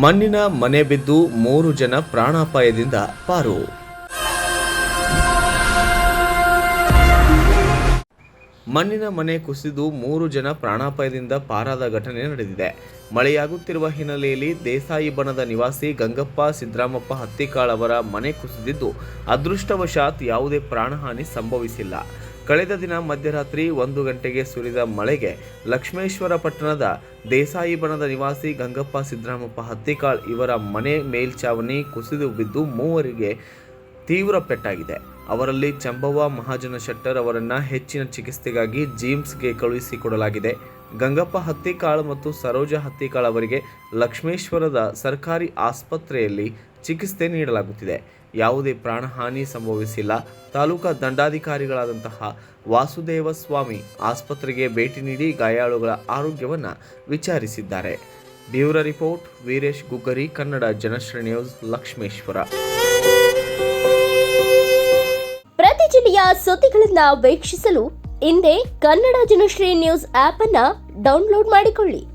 ಮಣ್ಣಿನ ಮನೆ ಬಿದ್ದು ಮೂರು ಜನ ಪ್ರಾಣಾಪಾಯದಿಂದ ಪಾರು. ಮಣ್ಣಿನ ಮನೆ ಕುಸಿದು ಮೂರು ಜನ ಪ್ರಾಣಾಪಾಯದಿಂದ ಪಾರಾದ ಘಟನೆ ನಡೆದಿದೆ. ಮಳೆಯಾಗುತ್ತಿರುವ ಹಿನ್ನೆಲೆಯಲ್ಲಿ ದೇಸಾಯಿ ಬಣದ ನಿವಾಸಿ ಗಂಗಪ್ಪ ಸಿದ್ದರಾಮಪ್ಪ ಹತ್ತಿಕಾಳ್ ಅವರ ಮನೆ ಕುಸಿದಿದ್ದು, ಅದೃಷ್ಟವಶಾತ್ ಯಾವುದೇ ಪ್ರಾಣಹಾನಿ ಸಂಭವಿಸಿಲ್ಲ. ಕಳೆದ ದಿನ ಮಧ್ಯರಾತ್ರಿ ಒಂದು ಗಂಟೆಗೆ ಸುರಿದ ಮಳೆಗೆ ಲಕ್ಷ್ಮೇಶ್ವರ ಪಟ್ಟಣದ ದೇಸಾಯಿ ಬಣದ ನಿವಾಸಿ ಗಂಗಪ್ಪ ಸಿದ್ದರಾಮಪ್ಪ ಹತ್ತಿಕಾಳ್ ಇವರ ಮನೆ ಮೇಲ್ಛಾವಣಿ ಕುಸಿದು ಬಿದ್ದು ಮೂವರಿಗೆ ತೀವ್ರ ಪೆಟ್ಟಾಗಿದೆ. ಅವರಲ್ಲಿ ಚಂಬವ್ವ ಮಹಾಜನ ಶೆಟ್ಟರ್ ಅವರನ್ನು ಹೆಚ್ಚಿನ ಚಿಕಿತ್ಸೆಗಾಗಿ ಜಿಮ್ಸ್ಗೆ ಕಳುಹಿಸಿಕೊಡಲಾಗಿದೆ. ಗಂಗಪ್ಪ ಹತ್ತಿಕಾಳ್ ಮತ್ತು ಸರೋಜ ಹತ್ತಿಕಾಳ್ ಅವರಿಗೆ ಲಕ್ಷ್ಮೇಶ್ವರದ ಸರ್ಕಾರಿ ಆಸ್ಪತ್ರೆಯಲ್ಲಿ ಚಿಕಿತ್ಸೆ ನೀಡಲಾಗುತ್ತಿದೆ. ಯಾವುದೇ ಪ್ರಾಣಹಾನಿ ಸಂಭವಿಸಿಲ್ಲ. ತಾಲೂಕಾ ದಂಡಾಧಿಕಾರಿಗಳಾದಂತಹ ವಾಸುದೇವ ಸ್ವಾಮಿ ಆಸ್ಪತ್ರೆಗೆ ಭೇಟಿ ನೀಡಿ ಗಾಯಾಳುಗಳ ಆರೋಗ್ಯವನ್ನು ವಿಚಾರಿಸಿದ್ದಾರೆ. Bureau report, Veeresh Guggari, Kannada Janashri news, Lakshmeshwara. ಪ್ರತಿ ಜಿಲ್ಲೆಯ ಸುದ್ದಿಗಳನ್ನ ವೀಕ್ಷಿಸಲು ಹಿಂದೆ ಕನ್ನಡ ಜನಶ್ರೀ ನ್ಯೂಸ್ ಆಪ್ ಅನ್ನ ಡೌನ್ಲೋಡ್ ಮಾಡಿಕೊಳ್ಳಿ.